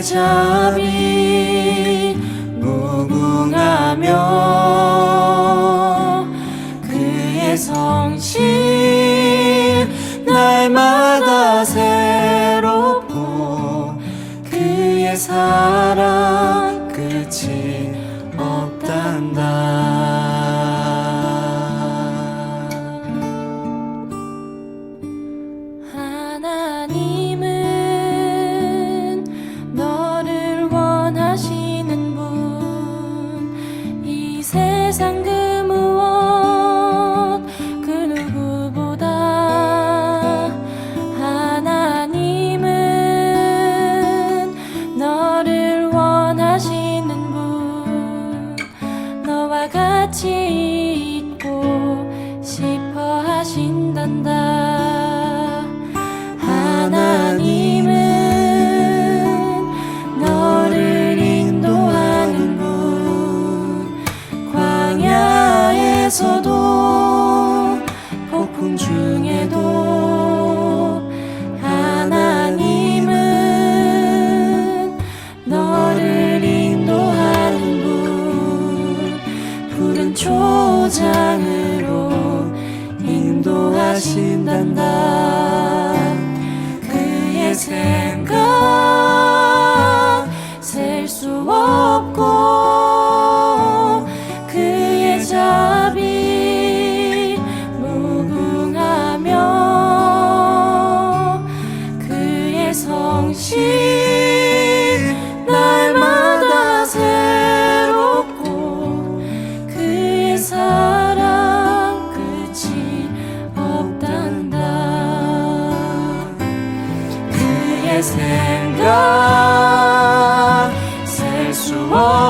그의 자비 무궁하며 그의 성실 날마다 새롭고 그의 사랑 끝이 없단다 세상 그 무엇 그 누구보다 하나님은 너를 원하시는 분 너와 같이 있고 싶어 하신단다 광야에서도 폭풍 중에도 하나님은 너를 인도하는 분 푸른 초장으로 인도하신단다. 그의 생각 생각 셀 수 없